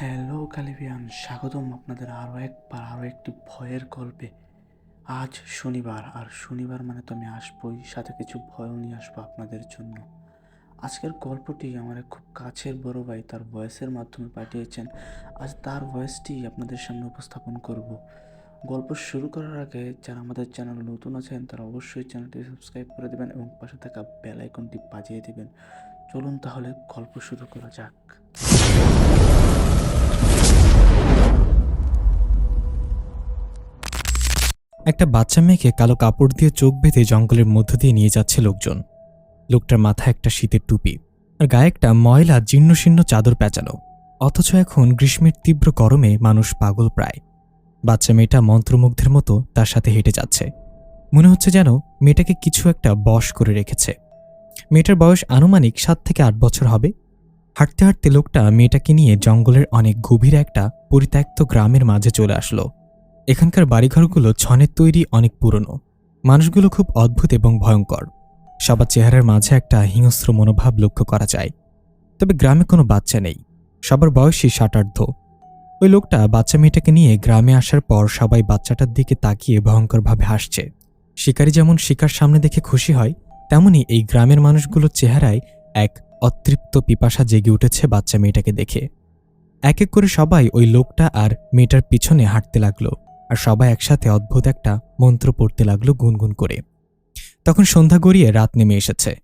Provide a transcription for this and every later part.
Hello ক্যালিবিয়ান স্বাগতম আপনাদের আরও একবার আরও একটি ভয়ের গল্পে। আজ শনিবার, আর শনিবার মানে তো আমি আসবোই, সাথে কিছু ভয়ও নিয়ে আসব আপনাদের জন্য। আজকের গল্পটি আমার খুব কাছের বড় ভাই তার ভয়েসের মাধ্যমে পাঠিয়েছেন। আজ তার ভয়েসটি আপনাদের সামনে উপস্থাপন করব। গল্প শুরু করার আগে যারা আমাদের চ্যানেল নতুন আছেন, তারা অবশ্যই চ্যানেলটি সাবস্ক্রাইব করে দেবেন এবং পাশে থাকা বেল আইকনটি বাজিয়ে দেবেন। চলুন তাহলে গল্প শুরু করা যাক। একটা বাচ্চা মেয়েকে কালো কাপড় দিয়ে চোখ বেঁধে জঙ্গলের মধ্য দিয়ে নিয়ে যাচ্ছে লোকজন। লোকটার মাথায় একটা শীতের টুপি, আর গায়ে একটা ময়লা জীর্ণশীর্ণ চাদর পেঁচানো। অথচ এখন গ্রীষ্মের তীব্র গরমে মানুষ পাগল প্রায়। বাচ্চা মেয়েটা মন্ত্রমুগ্ধের মতো তার সাথে হেঁটে যাচ্ছে। মনে হচ্ছে যেন মেয়েটাকে কিছু একটা বশ করে রেখেছে। মেয়েটার বয়স আনুমানিক সাত থেকে আট বছর হবে। হাঁটতে হাঁটতে লোকটা মেয়েটাকে নিয়ে জঙ্গলের অনেক গভীর একটা পরিত্যক্ত গ্রামের মাঝে চলে আসলো। এখানকার বাড়িঘরগুলো ছনের তৈরি অনেক পুরনো। মানুষগুলো খুব অদ্ভুত এবং ভয়ঙ্কর। সবার চেহারার মাঝে একটা হিংস্র মনোভাব লক্ষ্য করা যায়। তবে গ্রামে কোনো বাচ্চা নেই। সবার বয়সই ষাটার্ধ। ওই লোকটা বাচ্চা মেয়েটাকে নিয়ে গ্রামে আসার পর সবাই বাচ্চাটার দিকে তাকিয়ে ভয়ঙ্করভাবে হাসছে। শিকারী যেমন শিকার সামনে দেখে খুশি হয়, তেমনি এই গ্রামের মানুষগুলোর চেহারায় এক অতৃপ্ত পিপাসা জেগে উঠেছে বাচ্চা মেয়েটাকে দেখে। এক এক করে সবাই ওই লোকটা আর মেয়েটার পিছনে হাঁটতে লাগল। আর সবাই একসাথে অদ্ভুত একটা মন্ত্র পড়তে লাগল গুনগুন করে। তখন সন্ধ্যা গড়িয়ে রাত নেমে এসেছে।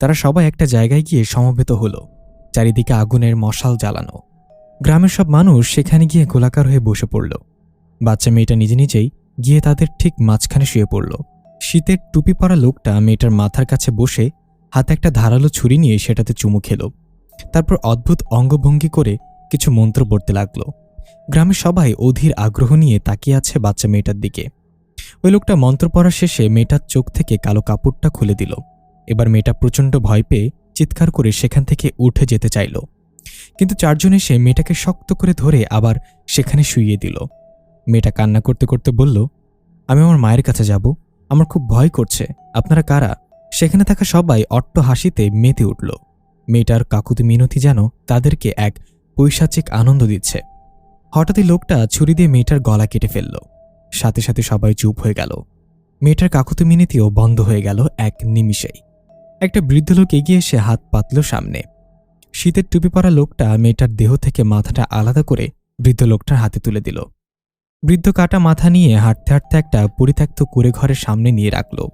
তারা সবাই একটা জায়গায় গিয়ে সমবেত হলো, চারিদিকে আগুনের মশাল জ্বালানো। গ্রামের সব মানুষ সেখানে গিয়ে গোলাকার হয়ে বসে পড়ল। বাচ্চা মেয়েটা নিজে নিজেই গিয়ে তাদের ঠিক মাঝখানে শুয়ে পড়ল। শীতের টুপি পরা লোকটা মেয়েটার মাথার কাছে বসে হাতে একটা ধারালো ছুরি নিয়ে সেটাতে চুমু খেল। তারপর অদ্ভুত অঙ্গভঙ্গি করে কিছু মন্ত্র পড়তে লাগল। গ্রামের সবাই অধীর আগ্রহ নিয়ে তাকিয়ে আছে বাচ্চা মেয়েটার দিকে। ওই লোকটা মন্ত্র পড়া শেষে মেয়েটার চোখ থেকে কালো কাপড়টা খুলে দিল। এবার মেয়েটা প্রচণ্ড ভয় পেয়ে চিৎকার করে সেখান থেকে উঠে যেতে চাইল। কিন্তু চারজন এসে মেয়েটাকে শক্ত করে ধরে আবার সেখানে শুইয়ে দিল। মেয়েটা কান্না করতে করতে বলল, আমি আমার মায়ের কাছে যাব। আমার খুব ভয় করছে। আপনারা কারা? সেখানে থাকা সবাই অট্ট হাসিতে মেতে উঠল। মেয়েটার কাকুতি মিনতি যেন তাদেরকে এক পৈশাচিক আনন্দ দিচ্ছে। হঠাৎই লোকটা ছুরি দিয়ে মেয়েটার গলা কেটে ফেলল। সাথে সাথে সবাই চুপ হয়ে গেল। মেয়েটার কাকুতি মিনতিও বন্ধ হয়ে গেল এক নিমিষেই। একটা বৃদ্ধ লোক এগিয়ে এসে হাত পাতল সামনে। শীতের টুপি পরা লোকটা মেয়েটার দেহ থেকে মাথাটা আলাদা করে বৃদ্ধ লোকটার হাতে তুলে দিল। বৃদ্ধ কাটা মাথা নিয়ে হাঁটতে হাঁটতে একটা পরিত্যক্ত কুড়ে ঘরের সামনে নিয়ে রাখল।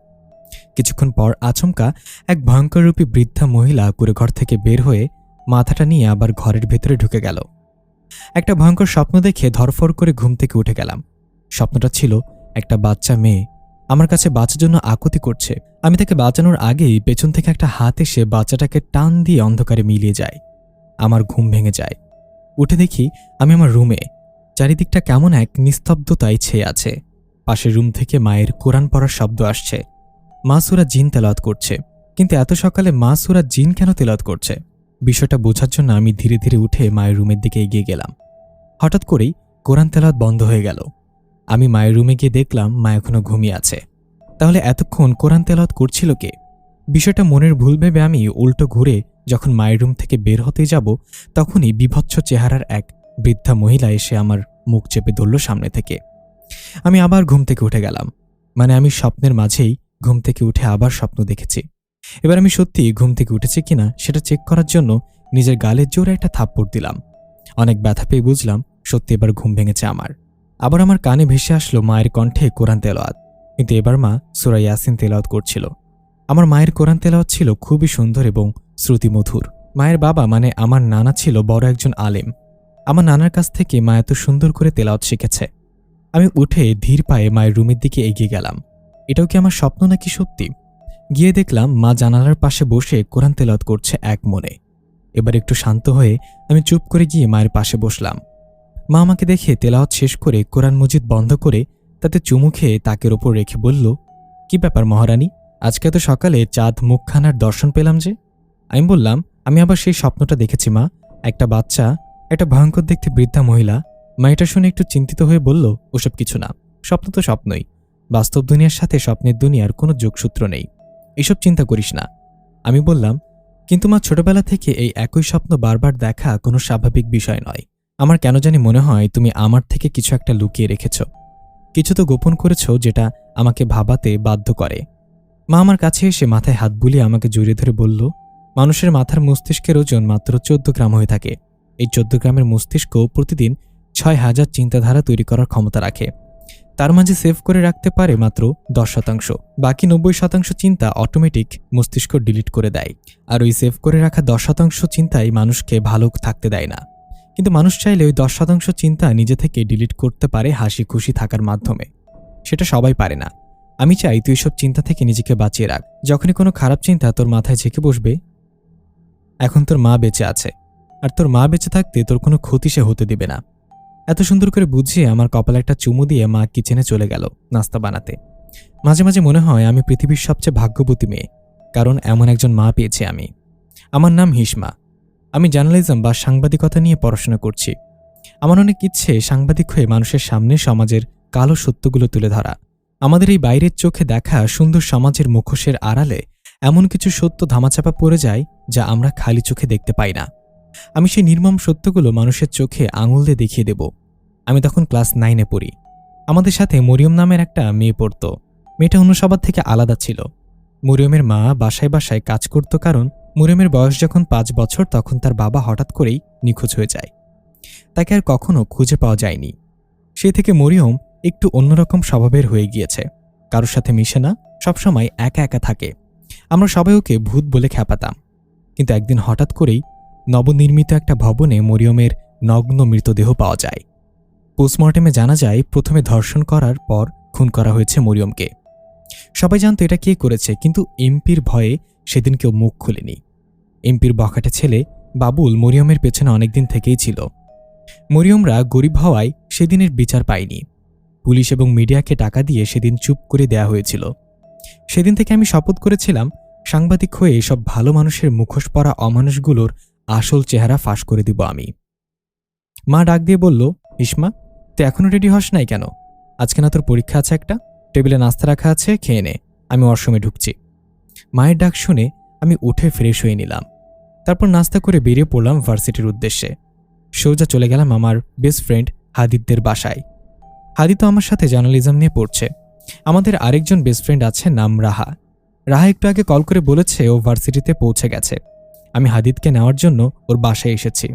কিছুক্ষণ পর আচমকা এক ভয়ঙ্কররূপী বৃদ্ধা মহিলা কুড়েঘর থেকে বের হয়ে মাথাটা নিয়ে আবার ঘরের ভেতরে ঢুকে গেল। একটা ভয়ঙ্কর স্বপ্ন দেখে ধরফর করে ঘুম থেকে উঠে গেলাম। স্বপ্নটা ছিল একটা বাচ্চা মেয়ে। আমার কাছে বাঁচার জন্য আকুতি করছে। আমি তাকে বাঁচানোর আগেই পেছন থেকে একটা হাত এসে বাচ্চাটাকে টান দিয়ে অন্ধকারে মিলিয়ে যায়। আমার ঘুম ভেঙে যায়। উঠে দেখি আমি আমার রুমে। চারিদিকটা কেমন এক নিস্তব্ধতায় ছেয়ে আছে। পাশের রুম থেকে মায়ের কোরআন পড়ার শব্দ আসছে। মা সুরা জিন তেলাওয়াত করছে। কিন্তু এত সকালে মা সুরা জিন কেন তেলাওয়াত করছে? বিষয়টা বোঝার জন্য আমি ধীরে ধীরে উঠে মায়ের রুমের দিকে এগিয়ে গেলাম। হঠাৎ করেই কোরআন তেলাওয়াত বন্ধ হয়ে গেল। আমি মায়ের রুমে গিয়ে দেখলাম মা এখনও ঘুমিয়ে আছে। তাহলে এতক্ষণ কোরআন তেলাওয়াত করছিল কে? বিষয়টা মনের ভুল ভেবে আমি উল্টো ঘুরে যখন মায়ের রুম থেকে বের হতে যাব, তখনই বিভৎস চেহারার এক বৃদ্ধা মহিলা এসে আমার মুখ চেপে ধরল সামনে থেকে। আমি আবার ঘুম থেকে উঠে গেলাম। মানে আমি স্বপ্নের মাঝেই ঘুম থেকে উঠে আবার স্বপ্ন দেখেছি। এবার আমি সত্যি ঘুম থেকে উঠেছি কিনা সেটা চেক করার জন্য নিজের গালের জোরে একটা থাপ্পড় দিলাম। অনেক ব্যথা পেয়ে বুঝলাম সত্যি এবার ঘুম ভেঙেছে আমার। আবার আমার কানে ভেসে আসলো মায়ের কণ্ঠে কোরআন তেলাওয়াত। কিন্তু এবার মা সুরা ইয়াসিন তেলাওয়াত করছিল। আমার মায়ের কোরআন তেলাওয়াত ছিল খুবই সুন্দর এবং শ্রুতিমধুর। মায়ের বাবা মানে আমার নানা ছিল বড় একজন আলেম। আমার নানার কাছ থেকে মা এত সুন্দর করে তেলাওয়াত শিখেছে। আমি উঠে ধীর পায়ে মায়ের রুমের দিকে এগিয়ে গেলাম। এটাও কি আমার স্বপ্ন নাকি সত্যি? গিয়ে দেখলাম মা জানালার পাশে বসে কোরআন তেলাওয়াত করছে এক মনে। এবার একটু শান্ত হয়ে আমি চুপ করে গিয়ে মায়ের পাশে বসলাম। মা আমাকে দেখে তেলাওয়াত শেষ করে কোরআন মজিদ বন্ধ করে তাতে চুমু খেয়ে তাকের ওপর রেখে বলল, কি ব্যাপার মহারানী? আজকে তো সকালে চাঁদ মুখখানার দর্শন পেলাম যে? আমি বললাম, আমি আবার সেই স্বপ্নটা দেখেছি মা। একটা বাচ্চা, একটা ভয়ঙ্কর দেখতে বৃদ্ধা মহিলা। মা এটা শুনে একটু চিন্তিত হয়ে বলল, ওসব কিছু না। স্বপ্ন তো স্বপ্নই। বাস্তব দুনিয়ার সাথে স্বপ্নের দুনিয়ার কোনো যোগসূত্র নেই। এসব চিন্তা করিস না। আমি বললাম, কিন্তু মা, ছোটবেলা থেকে এই একই স্বপ্ন বারবার দেখা কোনো স্বাভাবিক বিষয় নয়। আমার কেন জানি মনে হয় তুমি আমার থেকে কিছু একটা লুকিয়ে রেখেছ। কিছু তো গোপন করেছ যেটা আমাকে ভাবাতে বাধ্য করে। মা আমার কাছে এসে মাথায় হাত বুলিয়ে আমাকে জড়িয়ে ধরে বলল, মানুষের মাথার মস্তিষ্কের ওজন মাত্র চোদ্দ গ্রাম হয়ে থাকে। এই চোদ্দ গ্রামের মস্তিষ্ক প্রতিদিন ছয় হাজার চিন্তাধারা তৈরি করার ক্ষমতা রাখে। তার মাঝে সেভ করে রাখতে পারে মাত্র দশ শতাংশ। বাকি নব্বই শতাংশ চিন্তা অটোমেটিক মস্তিষ্ক ডিলিট করে দেয়। আর ওই সেভ করে রাখা দশ শতাংশ চিন্তাই মানুষকে ভালো থাকতে দেয় না। কিন্তু মানুষ চাইলে ওই দশ শতাংশ চিন্তা নিজে থেকে ডিলিট করতে পারে হাসি খুশি থাকার মাধ্যমে। সেটা সবাই পারে না। আমি চাই তুই সব চিন্তা থেকে নিজেকে বাঁচিয়ে রাখ। যখনই কোনো খারাপ চিন্তা তোর মাথায় ঝেঁকে বসবে, এখন তোর মা বেঁচে আছে। আর তোর মা বেঁচে থাকতে তোর কোনো ক্ষতি সে হতে দিবে না। এত সুন্দর করে বুঝিয়ে আমার কপালে একটা চুমু দিয়ে মা কিচেনে চলে গেল নাস্তা বানাতে। মাঝে মাঝে মনে হয় আমি পৃথিবীর সবচেয়ে ভাগ্যবতী মেয়ে, কারণ এমন একজন মা পেয়েছি আমি। আমার নাম হিসমা। আমি জার্নালিজম বা সাংবাদিকতা নিয়ে পড়াশোনা করছি। আমার অনেক ইচ্ছে সাংবাদিক হয়ে মানুষের সামনে সমাজের কালো সত্যগুলো তুলে ধরা। আমাদের এই বাইরের চোখে দেখা সুন্দর সমাজের মুখোশের আড়ালে এমন কিছু সত্য ধামাচাপা পড়ে যায় যা আমরা খালি চোখে দেখতে পাই না। আমি সেই নির্মম সত্যগুলো মানুষের চোখে আঙুল দিয়ে দেখিয়ে দেব। আমি তখন ক্লাস নাইনে পড়ি। আমাদের সাথে মরিয়ম নামের একটা মেয়ে পড়ত। মেয়েটা অন্য সবার থেকে আলাদা ছিল। মরিয়মের মা বাসায় বাসায় কাজ করত কারণ মরিয়মের বয়স যখন পাঁচ বছর তখন তার বাবা হঠাৎ করেই নিখোঁজ হয়ে যায়। তাকে আর কখনো খুঁজে পাওয়া যায়নি। সে থেকে মরিয়ম একটু অন্যরকম স্বভাবের হয়ে গিয়েছে। কারোর সাথে মিশে না, সবসময় একা একা থাকে। আমরা সবাই ওকে ভূত বলে খ্যাপাতাম। কিন্তু একদিন হঠাৎ করেই নবনির্মিত একটা ভবনে মরিয়মের নগ্ন মৃতদেহ পাওয়া যায়। পোস্টমর্টেমে জানা যায়, প্রথমে ধর্ষণ করার পর খুন করা হয়েছে মরিয়মকে। সবাই জানতো এটা কে করেছে, কিন্তু এমপির ভয়ে সেদিন কেউ মুখ খুলেনি। এমপির বখাটে ছেলে বাবুল মরিয়মের পেছনে অনেকদিন থেকেই ছিল। মরিয়মরা গরিব হওয়ায় সেদিনের বিচার পায়নি। পুলিশ এবং মিডিয়াকে টাকা দিয়ে সেদিন চুপ করে দেয়া হয়েছিল। সেদিন থেকে আমি শপথ করেছিলাম, সাংবাদিক হয়ে এসব ভালো মানুষের মুখোশ পরা অমানুষগুলোর আসল চেহারা ফাঁস করে দিব আমি। মা ডাক দিয়ে বলল, ইসমা, তুই এখনও রেডি হস নাই কেন? আজকে না তোর পরীক্ষা আছে একটা? টেবিলে নাস্তা রাখা আছে, খেয়ে নে। আমি ওয়াশরুমে ঢুকছি। মায়ের ডাক শুনে আমি উঠে ফ্রেশ হয়ে নিলাম। তারপর নাস্তা করে বেরিয়ে পড়লাম ভার্সিটির উদ্দেশ্যে। সোজা চলে গেলাম আমার বেস্ট ফ্রেন্ড হাদিদদের বাসায়। হাদি তো আমার সাথে জার্নালিজম নিয়ে পড়ছে। আমাদের আরেকজন বেস্ট ফ্রেন্ড আছে, নাম রাহা। রাহা একটু আগে কল করে বলেছে ও ভার্সিটিতে পৌঁছে গেছে। আমি হাদিদকে নেওয়ার জন্য ওর বাসায় এসেছি।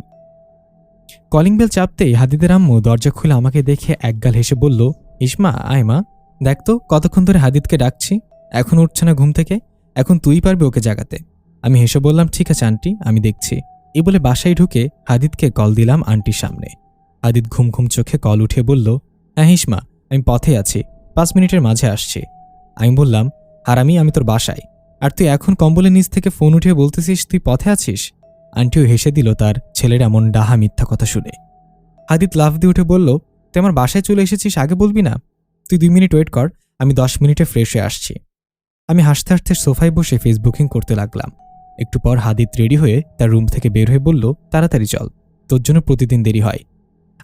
কলিং বেল চাপতেই হাদিদের আম্মু দরজা খুলে আমাকে দেখে একগাল হেসে বলল, ইসমা, আয় মা, দেখ তো, কতক্ষণ ধরে হাদিদকে ডাকছি, এখন উঠছে না ঘুম থেকে, এখন তুই পারবি ওকে জাগাতে। আমি হেসে বললাম, ঠিক আছে, আন্টি, আমি দেখছি। এই বলে বাসায় ঢুকে হাদিদকে কল দিলাম আন্টির সামনে। হাদিদ ঘুম ঘুম চোখে কল উঠে বলল হ্যাঁ হিসমা আমি পথে আছি, পাঁচ মিনিটের মাঝে আসছি। আমি বললাম, হারামি, আমি তোর বাসায়। আর তুই এখন কম্বলের নিচ থেকে ফোন উঠিয়ে বলতেছিস, তুই পথে আছিস? আন্টিও হেসে দিল তার ছেলের এমন ডাহা মিথ্যা কথা শুনে। হাদিদ লাফ দিয়ে উঠে বলল, তুই আমার বাসায় চলে এসেছিস, আগে বলবি না? তুই দুই মিনিট ওয়েট কর, আমি দশ মিনিটে ফ্রেশ হয়ে আসছি। আমি হাসতে হাসতে সোফায় বসে ফেসবুকিং করতে লাগলাম। একটু পর হাদিদ রেডি হয়ে তার রুম থেকে বের হয়ে বলল, তাড়াতাড়ি চল, তোর জন্য প্রতিদিন দেরি হয়।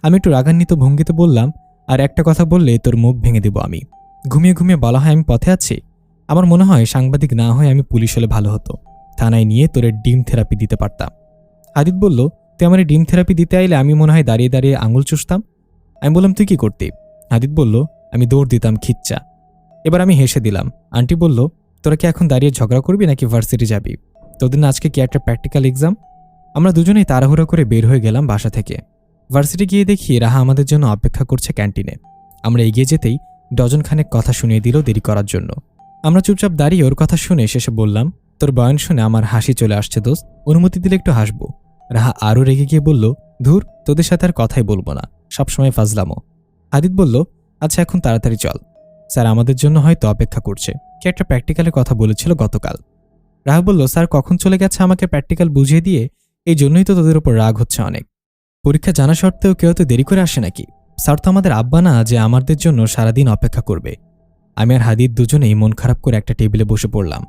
আমি একটু রাগান্বিত ভঙ্গিতে বললাম, আর একটা কথা বললে তোর মুখ ভেঙে দেব আমি। ঘুমিয়ে ঘুমিয়ে বলা হয় আমি পথে আছি? আমার মনে হয় সাংবাদিক না হয়ে আমি পুলিশ হলে ভালো হতো। থানায় নিয়ে তোরে ডিম থেরাপি দিতে পারতাম। আদিত বলল, তুই আমার ডিম থেরাপি দিতে আইলে আমি মনে হয় দাঁড়িয়ে দাঁড়িয়ে আঙুল চুষতাম? আমি বললাম, তুই কি করতি? আদিত বলল, আমি দৌড় দিতাম খিচ্চা। এবার আমি হেসে দিলাম। আন্টি বলল, তোরা কি এখন দাঁড়িয়ে ঝগড়া করবি নাকি ভার্সিটি যাবি? তোদের আজকে কি একটা প্র্যাকটিক্যাল এক্সাম? আমরা দুজনেই তাড়াহুড়ো করে বের হয়ে গেলাম বাসা থেকে। ভার্সিটি গিয়ে দেখি রাহা আমাদের জন্য অপেক্ষা করছে ক্যান্টিনে। আমরা এগিয়ে যেতেই ডজন খানেক কথা শুনিয়ে দিল দেরি করার জন্য। আমরা চুপচাপ দাঁড়িয়ে ওর কথা শুনে শেষে বললাম, তোর বয়ান শুনে আমার হাসি চলে আসছে দোস্ত, অনুমতি দিলে একটু হাসবো। রাহা আরও রেগে গিয়ে বলল, ধুর, তোদের সাথে আর কথাই বলব না, সবসময় ফাজলামো। হাদিদ বলল আচ্ছা এখন তাড়াতাড়ি চল। স্যার, আমাদের জন্য হয়তো অপেক্ষা করছে। কে একটা প্র্যাকটিক্যালের কথা বলেছিল গতকাল। রাহা বলল, স্যার, কখন চলে গেছে আমাকে প্র্যাকটিক্যাল বুঝিয়ে দিয়ে? এই জন্যই তো তোদের উপর রাগ হচ্ছে অনেক। পরীক্ষা জানা সত্ত্বেও কেউ তো দেরি করে আসে নাকি? স্যার তো আমাদের আব্বা না, যে আমাদের জন্য সারাদিন অপেক্ষা করবে। আমি আর হাদিদ দুজনেই মন খারাপ করে একটা টেবিলে বসে পড়লাম।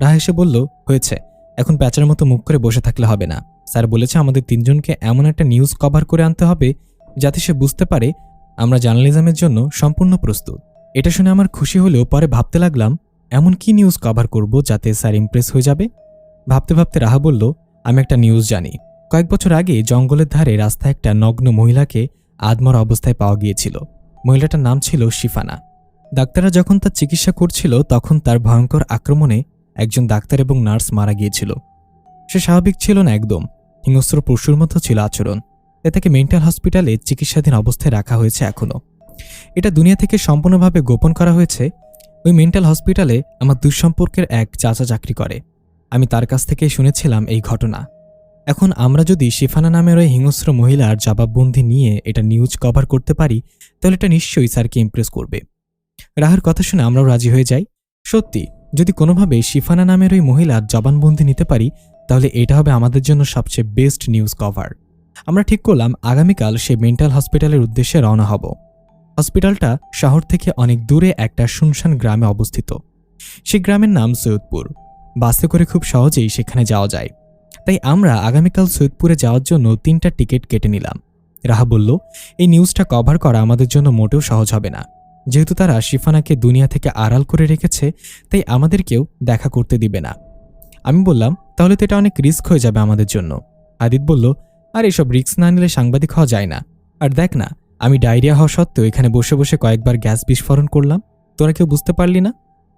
রাহা এসে বলল, হয়েছে। এখন প্যাচার মতো মুখ করে বসে থাকলে হবে না। স্যার বলেছে আমাদের তিনজনকে এমন একটা নিউজ কভার করে আনতে হবে যাতে সে বুঝতে পারে আমরা জার্নালিজমের জন্য সম্পূর্ণ প্রস্তুত। এটা শুনে আমার খুশি হলেও পরে ভাবতে লাগলাম, এমন কি নিউজ কভার করব যাতে স্যার ইমপ্রেস হয়ে যাবে? ভাবতে ভাবতে রাহা বলল, আমি একটা নিউজ জানি। কয়েক বছর আগে জঙ্গলের ধারে রাস্তায় একটা নগ্ন মহিলাকে আদমর অবস্থায় পাওয়া গিয়েছিল। মহিলাটার নাম ছিল শিফানা। ডাক্তাররা যখন তার চিকিৎসা করছিল, তখন তার ভয়ঙ্কর আক্রমণে একজন ডাক্তার এবং নার্স মারা গিয়েছিল। সে স্বাভাবিক ছিল না একদম। হিংস্র পশুর মতো ছিল আচরণ। তাই তাকে মেন্টাল হসপিটালে চিকিৎসাধীন অবস্থায় রাখা হয়েছে এখনও এটা দুনিয়া থেকে সম্পূর্ণভাবে গোপন করা হয়েছে। ওই মেন্টাল হসপিটালে আমার দুঃসম্পর্কের এক চাচা চাকরি করে। আমি তার কাছ থেকে শুনেছিলাম এই ঘটনা। এখন আমরা যদি শিফানা নামের ওই হিংস্র মহিলার জবাববন্দি নিয়ে এটা নিউজ কভার করতে পারি, তাহলে এটা নিশ্চয়ই স্যারকে ইমপ্রেস করবে। রাহার কথা শুনে আমরাও রাজি হয়ে যাই। সত্যি, যদি কোনোভাবে শিফানা নামের ওই মহিলার জবানবন্দি নিতে পারি, তাহলে এটা হবে আমাদের জন্য সবচেয়ে বেস্ট নিউজ কভার আমরা ঠিক করলাম, আগামীকাল সে মেন্টাল হসপিটালের উদ্দেশ্যে রওনা হব। হসপিটালটা শহর থেকে অনেক দূরে একটা শুনশান গ্রামে অবস্থিত। সেই গ্রামের নাম সৈয়দপুর। বাসে করে খুব সহজেই সেখানে যাওয়া যায়। তাই আমরা আগামীকাল সৈয়দপুরে যাওয়ার জন্য তিনটা টিকিট কেটে নিলাম। রাহা বলল, এই নিউজটা কভার করা আমাদের জন্য মোটেও সহজ হবে না। যেহেতু তারা শিফানাকে দুনিয়া থেকে আড়াল করে রেখেছে, তাই আমাদেরকেও দেখা করতে দিবে না। আমি বললাম, তাহলে তো এটা অনেক রিস্ক হয়ে যাবে আমাদের জন্য। আদিত বলল, আর এসব রিস্ক না নিলে সাংবাদিক হওয়া যায় না। আর দেখ না, আমি ডায়রিয়া হওয়া সত্ত্বেও এখানে বসে বসে কয়েকবার গ্যাস বিস্ফোরণ করলাম। তোরা কেউ বুঝতে পারলি না?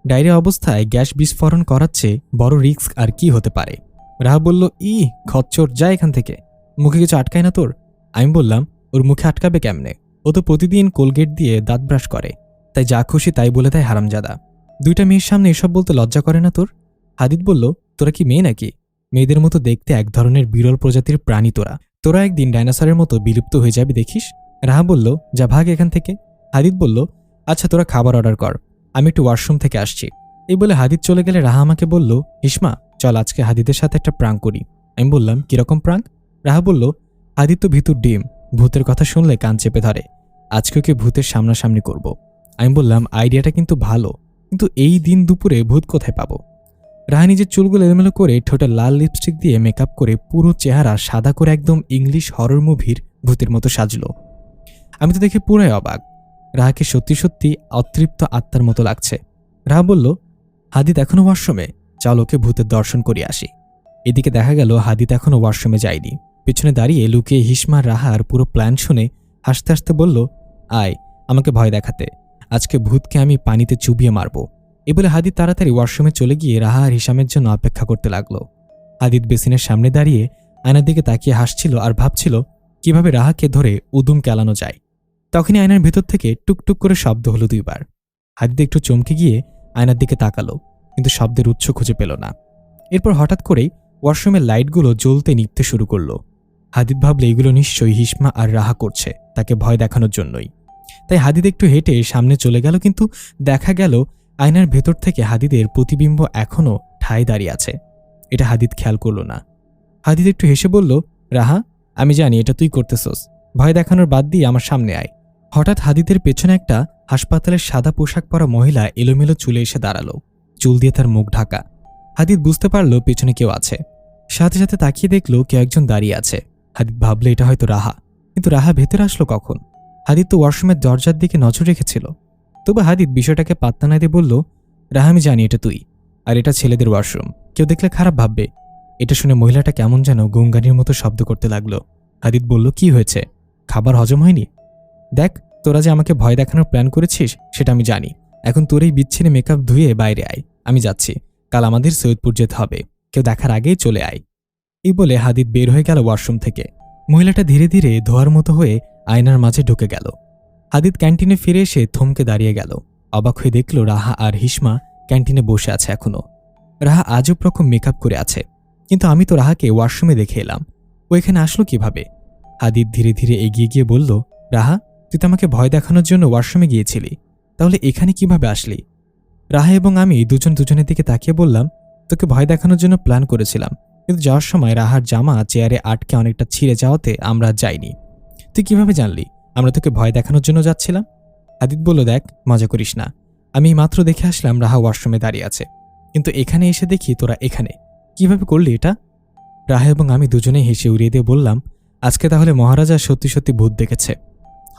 ডায়রিয়া অবস্থায় গ্যাস বিস্ফোরণ করাচ্ছে বড় রিস্ক আর কি হতে পারে? রাহা বলল, ই, খচ্চর, যা এখান থেকে। মুখে কিছু আটকায় না তোর? আমি বললাম, ওর মুখে আটকাবে কেমনে? ও তো প্রতিদিন কোলগেট দিয়ে দাঁত ব্রাশ করে। তাই যা খুশি তাই বলে দেয় হারামজাদা। দুইটা মেয়ের সামনে এসব বলতে লজ্জা করে না তোর? হাদিদ বলল, তোরা কি মেয়ে নাকি? মেয়েদের মতো দেখতে এক ধরনের বিরল প্রজাতির প্রাণী তোরা। তোরা একদিন ডাইনোসরের মতো বিলুপ্ত হয়ে যাবি, দেখিস? রাহা বলল, যা ভাগ এখান থেকে? হাদিদ বলল আচ্ছা তোরা খাবার অর্ডার কর। আমি একটু ওয়াশরুম থেকে আসছি। এই বলে হাদিদ চলে গেলে রাহা আমাকে বলল, ইসমা, চল আজকে হাদিদের সাথে একটা প্রাঙ্ক করি। আমি বললাম, কীরকম প্রাঙ্ক? রাহা বলল, হাদিদ তো ভিতর ডিম। ভূতের কথা শুনলে কান চেপে ধরে আজকে ওকে ভূতের সামনাসামনি করব? আমি বললাম, আইডিয়াটা কিন্তু ভালো, কিন্তু এই দিন দুপুরে ভূত কোথায় পাবো? রাহা নিজের চুলগুলো এলোমেলো করে ঠোঁটে লাল লিপস্টিক দিয়ে মেকআপ করে পুরো চেহারা সাদা করে একদম ইংলিশ হরর মুভির ভূতের মতো সাজলো। আমি তো দেখে পুরাই অবাক। রাহাকে সত্যি সত্যি অতৃপ্ত আত্মার মতো লাগছে। রাহা বলল হাদিদ এখনও ওয়াশরুমে চল ওকে ভূতের দর্শন করে আসি। এদিকে দেখা গেল হাদিদ এখনও ওয়াশরুমে যায়নি। পেছনে দাঁড়িয়ে লুকিয়ে হিসমা রাহার পুরো প্ল্যান শুনে হাসতে হাসতে বলল, আয়, আমাকে ভয় দেখাতে। আজকে ভূতকে আমি পানিতে চুবিয়ে মারব। এ বলে হাদিদ তাড়াতাড়ি ওয়াশরুমে চলে গিয়ে রাহা আর হিসামের জন্য অপেক্ষা করতে লাগল। হাদিদ বেসিনের সামনে দাঁড়িয়ে আয়নার দিকে তাকিয়ে হাসছিল আর ভাবছিল, কীভাবে রাহাকে ধরে উদুম কেলানো যায়? তখনই আয়নার ভেতর থেকে টুকটুক করে শব্দ হলো দুইবার। হাদিদ একটু চমকে গিয়ে আয়নার দিকে তাকালো, কিন্তু শব্দের উৎস খুঁজে পেল না। এরপর হঠাৎ করেই ওয়াশরুমের লাইটগুলো জ্বলতে নিভতে শুরু করল। হাদিদ ভাবলে, এগুলো নিশ্চয়ই হিসমা আর রাহা করছে, তাকে ভয় দেখানোর জন্যই। তাই হাদিদ একটু হেঁটে সামনে চলে গেল, কিন্তু দেখা গেল আয়নার ভেতর থেকে হাদিদের প্রতিবিম্ব এখনও ঠায় দাঁড়িয়ে আছে। এটা হাদিদ খেয়াল করল না। হাদিদ একটু হেসে বলল, রাহা, আমি জানি এটা তুই করতেছস। ভয় দেখানোর বাদ দিয়ে আমার সামনে আয়। হঠাৎ হাদিদের পেছনে একটা হাসপাতালের সাদা পোশাক পরা মহিলা এলোমেলো চুলে এসে দাঁড়াল। চুল দিয়ে তার মুখ ঢাকা। হাদিদ বুঝতে পারল পেছনে কেউ আছে। সাথে সাথে তাকিয়ে দেখল কেউ একজন দাঁড়িয়ে আছে। হাদিদ ভাবলে এটা হয়তো রাহা। কিন্তু রাহা ভেতরে আসলো কখন? হাদিদ তো ওয়াশরুমের দরজার দিকে নজর রেখেছিল। তবে হাদিদ বিষয়টাকে পাত্তা না দিয়ে বলল, রাহা, আমি জানি এটা তুই। আর এটা ছেলেদের ওয়াশরুম। কেউ দেখলে খারাপ ভাববে। এটা শুনে মহিলাটা কেমন যেন গুঙ্গানির মতো শব্দ করতে লাগল। হাদিদ বলল, কি হয়েছে? খাবার হজম হয়নি? দেখ, তোরা যে আমাকে ভয় দেখানোর প্ল্যান করেছিস, সেটা আমি জানি। এখন তোর এই বিচ্ছিন্ন মেকআপ ধুয়ে বাইরে আয়। আমি যাচ্ছি। কাল আমাদের সৈয়দপুর যেতে হবে। কেউ দেখার আগেই চলে আয়। এই বলে হাদিদ বের হয়ে গেল ওয়াশরুম থেকে। মহিলাটা ধীরে ধীরে ধোয়ার মতো হয়ে আয়নার মাঝে ঢুকে গেল। হাদিদ ক্যান্টিনে ফিরে এসে থমকে দাঁড়িয়ে গেল। অবাক হয়ে দেখল রাহা আর হিসমা ক্যান্টিনে বসে আছে এখনও। রাহা আজব রকম মেকআপ করে আছে। কিন্তু আমি তো রাহাকে ওয়াশরুমে দেখে এলাম। ও এখানে আসলো কীভাবে? হাদিদ ধীরে ধীরে এগিয়ে গিয়ে বলল, রাহা, তুই তো আমাকে ভয় দেখানোর জন্য ওয়াশরুমে গিয়েছিলি। তাহলে এখানে কীভাবে আসলি? রাহা এবং আমি দুজন দুজনের দিকে তাকিয়ে বললাম, তোকে ভয় দেখানোর জন্য প্ল্যান করেছিলাম। কিন্তু যাওয়ার সময় রাহার জামা চেয়ারে আটকে অনেকটা ছিঁড়ে যাওয়াতে আমরা যাইনি। তুই কীভাবে জানলি? আমরা তোকে ভয় দেখানোর জন্য যাচ্ছিলাম। আদিত বলল, দেখ, মজা করিস না। আমি মাত্র দেখে আসলাম রাহা ওয়াশরুমে দাঁড়িয়ে আছে। কিন্তু এখানে এসে দেখি তোরা এখানে। কীভাবে করলি এটা? রাহা এবং আমি দুজনেই হেসে উড়িয়ে দিয়ে বললাম, আজকে তাহলে মহারাজা সত্যি সত্যি ভূত দেখেছে।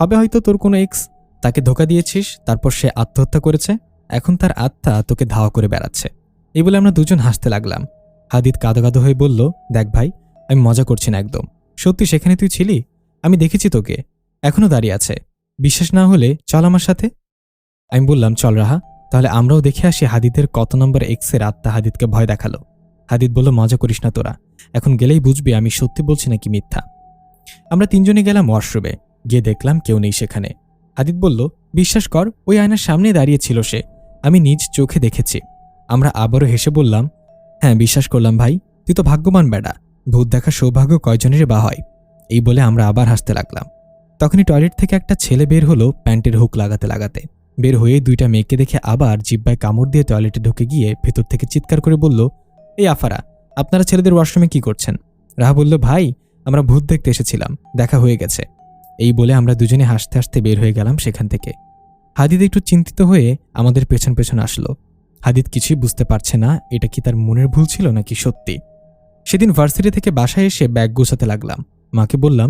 হবে হয়তো তোর কোনো এক্স। তাকে ধোকা দিয়েছিস, তারপর সে আত্মহত্যা করেছে। এখন তার আত্মা তোকে ধাওয়া করে বেড়াচ্ছে। এই বলে আমরা দুজন হাসতে লাগলাম। হাদিদ কাদো কাদো হয়ে বলল, দেখ ভাই, আমি মজা করছি না একদম। সত্যি সেখানে তুই ছিলি? আমি দেখেছি তোকে। এখনও দাঁড়িয়ে আছে। বিশ্বাস না হলে চল আমার সাথে? আমি বললাম, চল রাহা। তাহলে আমরাও দেখে আসি হাদিদের কত নম্বর এক্সের আত্মা হাদিদকে ভয় দেখাল। হাদিদ বলল, মজা করিস না তোরা। এখন গেলেই বুঝবি আমি সত্যি বলছি নাকি মিথ্যা। আমরা তিনজনে গেলাম ওয়াশরুমে। গিয়ে দেখলাম কেউ নেই সেখানে। হাদিদ বলল, বিশ্বাস কর, ওই আয়নার সামনে দাঁড়িয়ে ছিল সে। আমি নিজ চোখে দেখেছি। আমরা আবারও হেসে বললাম হ্যাঁ বিশ্বাস করলাম ভাই। তুই তো ভাগ্যবান বেডা ভূত দেখার সৌভাগ্য কয়জনেরই বা হয়। এই বলে আমরা আবার হাসতে লাগলাম। তখনই টয়লেট থেকে একটা ছেলে বের হলো প্যান্টের হুক লাগাতে লাগাতে। বের হয়ে দুইটা মেয়েকে দেখে আবার জিব্বায় কামড় দিয়ে টয়লেটে ঢুকে গিয়ে ভেতর থেকে চিৎকার করে বলল, এই আফারা, আপনারা ছেলেদের ওয়াশরুমে কি করছেন? রাহা বলল, ভাই, আমরা ভূত দেখতে এসেছিলাম। দেখা হয়ে গেছে। এই বলে আমরা দুজনে হাসতে হাসতে বের হয়ে গেলাম সেখান থেকে। হাদিদ একটু চিন্তিত হয়ে আমাদের পেছন পেছন আসলো। হাদিদ কিছুই বুঝতে পারছে না, এটা কি তার মনের ভুল ছিল নাকি সত্যি? সেদিন ভার্সিটি থেকে বাসায় এসে ব্যাগ গোছাতে লাগলাম। মাকে বললাম,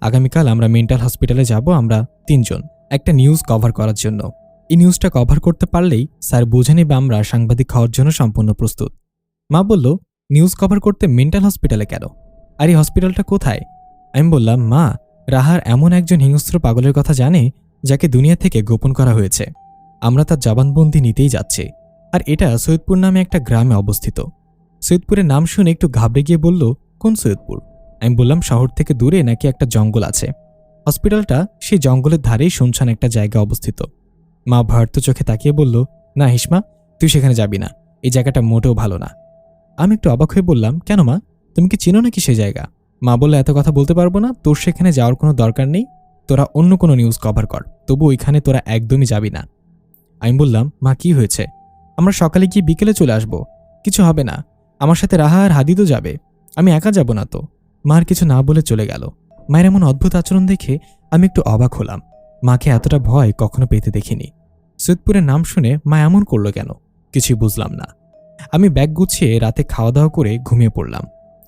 আগামীকাল আমরা মেন্টাল হসপিটালে যাব, আমরা তিনজন, একটা নিউজ কভার করার জন্য। এই নিউজটা কভার করতে পারলেই স্যার বুঝে নেবে আমরা সাংবাদিক হওয়ার জন্য সম্পূর্ণ প্রস্তুত। মা বলল, নিউজ কভার করতে মেন্টাল হসপিটালে কেন? আর এই হসপিটালটা কোথায়? আমি বললাম, মা, রাহার এমন একজন হিংস্র পাগলের কথা জানে, যাকে দুনিয়া থেকে গোপন করা হয়েছে। আমরা তার জবানবন্দি নিতেই যাচ্ছি। আর এটা সৈয়দপুর নামে একটা গ্রামে অবস্থিত। সৈয়দপুরের নাম শুনে একটু ঘাবড়ে গিয়ে বলল, কোন সৈয়দপুর? আমি বললাম, শহর থেকে দূরে নাকি একটা জঙ্গল আছে? হসপিটালটা সেই জঙ্গলের ধারেই শুনছান একটা জায়গা অবস্থিত। মা ভয়ার্থ চোখে তাকিয়ে বলল, না হিসমা, তুই সেখানে যাবি না। এই জায়গাটা মোটেও ভালো না। আমি একটু অবাক হয়ে বললাম, কেন মা? তুমি কি চিনো নাকি সেই জায়গা? মা বললে, এত কথা বলতে পারব না। তোর সেখানে যাওয়ার কোনো দরকার নেই। তোরা অন্য কোনো নিউজ কভার কর। তবু ওইখানে তোরা একদমই যাবি না। আমি বললাম, মা, কি হয়েছে? আমরা সকালে গিয়ে বিকেলে চলে আসব। কিছু হবে না। আমার সাথে রাহা আর হাদিদও যাবে। আমি একা যাব না তো। মার কিছু না বলে চলে গেল। মায়ের এমন অদ্ভুত আচরণ দেখে আমি একটু অবাক হলাম। মাকে এতটা ভয় কখনো পেতে দেখিনি। সৈয়দপুরের নাম শুনে মা এমন করল কেন? কিছুই বুঝলাম না। আমি ব্যাগ গুছিয়ে রাতে খাওয়া দাওয়া করে ঘুমিয়ে পড়লাম।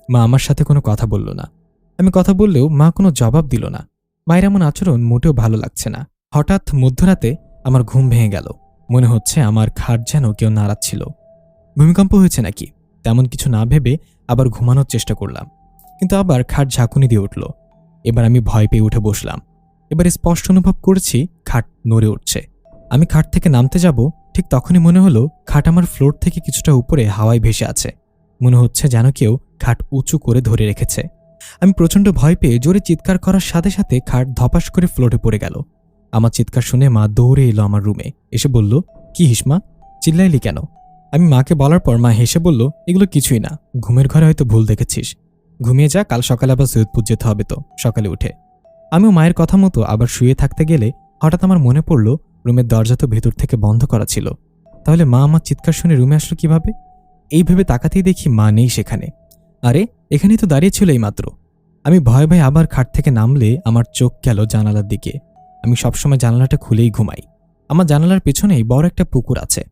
মা আমার সাথে কোনো কথা বলল না। আমি কথা বললেও মা কোনো জবাব দিল না। মায়ের এমন আচরণ মোটেও ভালো লাগছে না। হঠাৎ মধ্যরাতে আমার ঘুম ভেঙে গেল। মনে হচ্ছে আমার খাট যেন কেউ নাড়াচ্ছিল ভূমিকম্প হয়েছে নাকি? তেমন কিছু না ভেবে আবার ঘুমানোর চেষ্টা করলাম। কিন্তু আবার খাট ঝাঁকুনি দিয়ে উঠল। এবার আমি ভয় পেয়ে উঠে বসলাম। এবার স্পষ্ট অনুভব করেছি খাট নড়ে উঠছে। আমি খাট থেকে নামতে যাব, ঠিক তখনই মনে হলো খাট আমার ফ্লোর থেকে কিছুটা উপরে হাওয়ায় ভেসে আছে। মনে হচ্ছে যেন কেউ খাট উঁচু করে ধরে রেখেছে। আমি প্রচণ্ড ভয় পেয়ে জোরে চিৎকার করার সাথে সাথে খাট ধপাস করে ফ্লোরে পড়ে গেল। আমার চিৎকার শুনে মা দৌড়ে এলো আমার রুমে। এসে বলল, কি হিসমা? চিল্লাইলি কেন? আমি মাকে বলার পর মা হেসে বলল, এগুলো কিছুই না। ঘুমের ঘরে হয়তো ভুল দেখেছিস। ঘুমিয়ে যা, কাল সকালে আবার সৈয়দপুর যেতে হবে তো, সকালে উঠে। আমিও মায়ের কথা মতো আবার শুয়ে থাকতে গেলে হঠাৎ আমার মনে পড়ল, রুমের দরজা তো ভেতর থেকে বন্ধ করা ছিল। তাহলে মা আমার চিৎকার শুনে রুমে আসলো কীভাবে? এই ভেবে তাকাতেই দেখি মা নেই সেখানে। আরে, এখানেই তো দাঁড়িয়ে ছিল এইমাত্র। আমি ভয় ভয়ে আবার খাট থেকে নামলে আমার চোখ গেল জানালার দিকে। আমি সবসময় জানালাটা খুলেই ঘুমাই। আমার জানালার পেছনেই বড় একটা পুকুর আছে।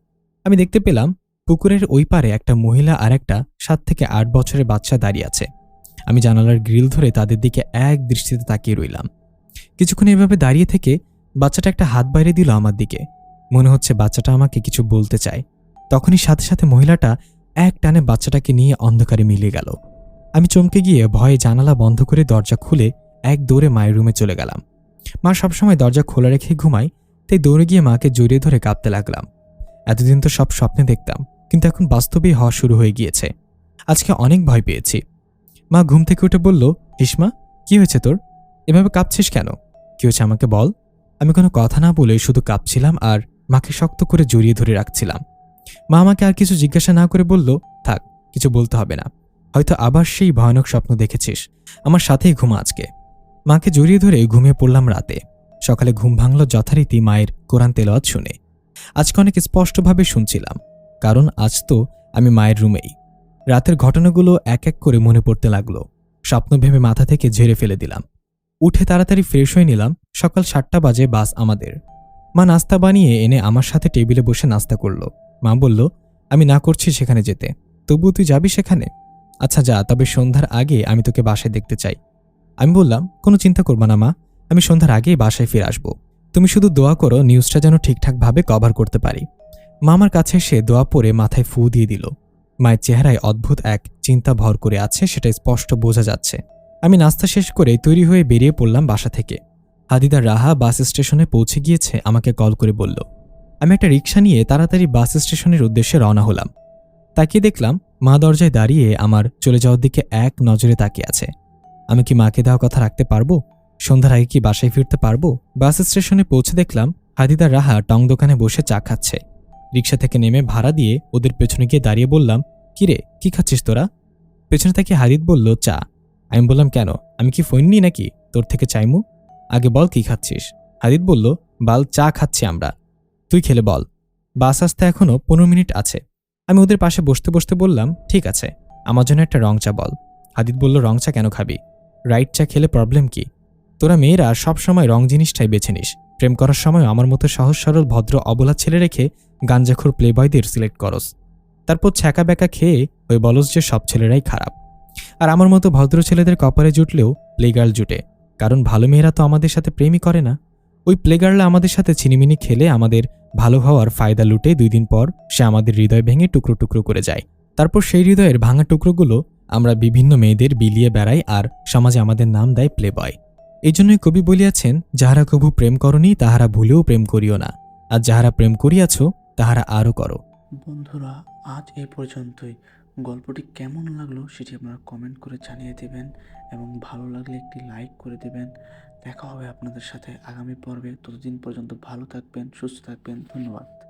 আমি দেখতে পেলাম, পুকুরের ওই পারে একটা মহিলা আর একটা সাত থেকে আট বছরের বাচ্চা দাঁড়িয়ে আছে। আমি জানালার গ্রিল ধরে তাদের দিকে এক দৃষ্টিতে তাকিয়ে রইলাম। কিছুক্ষণ এভাবে দাঁড়িয়ে থেকে বাচ্চাটা একটা হাত বাইরে দিল আমার দিকে। মনে হচ্ছে বাচ্চাটা আমাকে কিছু বলতে চায়। তখনই সাথে সাথে মহিলাটা এক টানে বাচ্চাটাকে নিয়ে অন্ধকারে মিলিয়ে গেল। আমি চমকে গিয়ে ভয়ে জানালা বন্ধ করে দরজা খুলে এক দৌড়ে মায়ের রুমে চলে গেলাম। মা সবসময় দরজা খোলা রেখে ঘুমায় তাই দৌড়ে গিয়ে মাকে জড়িয়ে ধরে কাঁপতে লাগলাম। এতদিন তো সব স্বপ্নে দেখতাম, কিন্তু এখন বাস্তবেই হওয়া শুরু হয়ে গিয়েছে। আজকে অনেক ভয় পেয়েছি। মা ঘুম থেকে উঠে বলল ইসমা কি হয়েছে তোর? এভাবে কাঁপছিস কেন? কি হয়েছে আমাকে বল? আমি কোনো কথা না বলে শুধু কাঁপছিলাম আর মাকে শক্ত করে জড়িয়ে ধরে রাখছিলাম। মা আমাকে আর কিছু জিজ্ঞাসা না করে বলল, থাক, কিছু বলতে হবে না। হয়তো আবার সেই ভয়ানক স্বপ্ন দেখেছিস। আমার সাথেই ঘুমা আজকে। মাকে জড়িয়ে ধরে ঘুমিয়ে পড়লাম রাতে। সকালে ঘুম ভাঙল যথারীতি মায়ের কোরআন তেলাওয়াত শুনে। আজকে অনেক স্পষ্টভাবে শুনছিলাম, কারণ আজ তো আমি মায়ের রুমেই। রাতের ঘটনাগুলো এক এক করে মনে পড়তে লাগল। স্বপ্ন ভেবে মাথা থেকে ঝেড়ে ফেলে দিলাম। উঠে তাড়াতাড়ি ফ্রেশ হয়ে নিলাম, সকাল সাতটা বাজে বাস আমাদের। মা নাস্তা বানিয়ে এনে আমার সাথে টেবিলে বসে নাস্তা করল। মা বলল, আমি না করছি সেখানে যেতে। তবুও তুই যাবি সেখানে? আচ্ছা যা, তবে সন্ধ্যার আগে আমি তোকে বাসায় দেখতে চাই। আমি বললাম, কোনো চিন্তা করবা না মা, আমি সন্ধ্যার আগেই বাসায় ফিরে আসব। তুমি শুধু দোয়া করো নিউজটা যেন ঠিকঠাকভাবে কভার করতে পারি। মা আমার কাছে সে দোয়া পরে মাথায় ফু দিয়ে দিল। মায়ের চেহারায় অদ্ভুত এক চিন্তা ভর করে আছে, সেটা স্পষ্ট বোঝা যাচ্ছে। আমি নাস্তা শেষ করে তৈরি হয়ে বেরিয়ে পড়লাম বাসা থেকে। হাদিদার রাহা বাস স্টেশনে পৌঁছে গিয়েছে, আমাকে কল করে বলল, আমি একটা রিক্সা নিয়ে তাড়াতাড়ি বাস স্টেশনের উদ্দেশ্যে রওনা হলাম। তাকিয়ে দেখলাম মা দরজায় দাঁড়িয়ে আমার চলে যাওয়ার দিকে এক নজরে তাকিয়ে আছে। আমি কি মাকে দেওয়া কথা রাখতে পারব? সন্ধ্যার আগে কি বাসায় ফিরতে পারব? বাস স্টেশনে পৌঁছে দেখলাম হাদিদার রাহা টং দোকানে বসে চা খাচ্ছে। রিক্সা থেকে নেমে ভাড়া দিয়ে ওদের পেছনে গিয়ে দাঁড়িয়ে বললাম, কিরে, কি খাচ্ছিস তোরা? পেছনে থেকে হাদিদ বলল, চা। আমি বললাম, কেন? আমি কি ফোন নিই নাকি? তোর থেকে চাইমু? আগে বল কি খাচ্ছিস? হাদিদ বলল, বাল, চা খাচ্ছি আমরা। তুই খেলে বল। বাস আসতে এখনও পনেরো মিনিট আছে। আমি ওদের পাশে বসতে বসতে বললাম, ঠিক আছে, আমার জন্য একটা রং চা বল। হাদিদ বলল, রং চা কেন খাবি? রাইট চা খেলে প্রবলেম কি? তোরা মেয়েরা সব সময় রং জিনিসটাই বেছে নিস। প্রেম করার সময় আমার মতো সহজ সরল ভদ্র অবলা ছেলে রেখে গাঞ্জাখোর প্লেবয়দের সিলেক্ট করস। তারপর ছ্যাঁকা ব্যাকা খেয়ে ওই বলস যে সব ছেলেরাই খারাপ। আর আমার মতো ভদ্র ছেলেদের কপালে জুটলেও প্লেগার্ল জুটে। কারণ ভালো মেয়েরা তো আমাদের সাথে প্রেমই করে না। ওই প্লেগার্লরা আমাদের সাথে ছিনিমিনি খেলে আমাদের ভালো হওয়ার ফায়দা লুটে দুই দিন পর সে আমাদের হৃদয় ভেঙে টুকরো টুকরো করে যায়। তারপর সেই হৃদয়ের ভাঙা টুকরোগুলো আমরা বিভিন্ন মেয়েদের বিলিয়ে বেড়াই আর সমাজে আমাদের নাম দেয় প্লেবয়। এই জন্যই কবি বলিয়াছেন, যাহারা কবু প্রেম করনি, তাহারা ভুলেও প্রেম করিও না। আর যাহারা প্রেম করিয়াছ, তাহারা আরও করো। বন্ধুরা, আজ এই পর্যন্তই। গল্পটি কেমন লাগল সেটি আপনারা কমেন্ট করে জানিয়ে দেবেন এবং ভালো লাগলে একটি লাইক করে দেবেন। দেখা হবে আপনাদের সাথে আগামী পর্বে। ততদিন পর্যন্ত ভালো থাকবেন, সুস্থ থাকবেন। ধন্যবাদ।